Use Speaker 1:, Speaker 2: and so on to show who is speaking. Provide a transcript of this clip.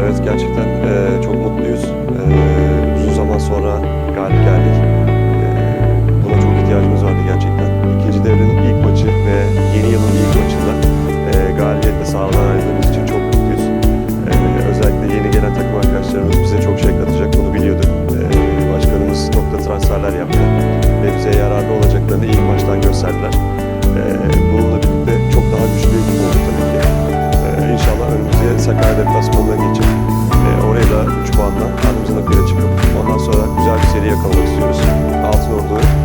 Speaker 1: Evet gerçekten eee, çok mutluyuz. Eee, uzun zaman sonra galip geldik. Eee, buna çok ihtiyacımız vardı gerçekten. İkinci devrenin ilk maçı ve yeni yılın ilk maçında eee galibiyetle sahadan ayrıldığımız için çok mutluyuz. Eee, özellikle yeni gelen takım arkadaşlarımız bize çok şey katacak bunu biliyorduk. Eee, başkanımız nokta transferler yaptı ve bize yararlı olacaklarını ilk maçtan gösterdiler. Önümüze Sakarya deplasmanına geçip e, oraya da 3 puanla karnımızın akıyla çıkıp ondan sonra güzel bir seri yakalamak istiyoruz. Altın Ordu'yu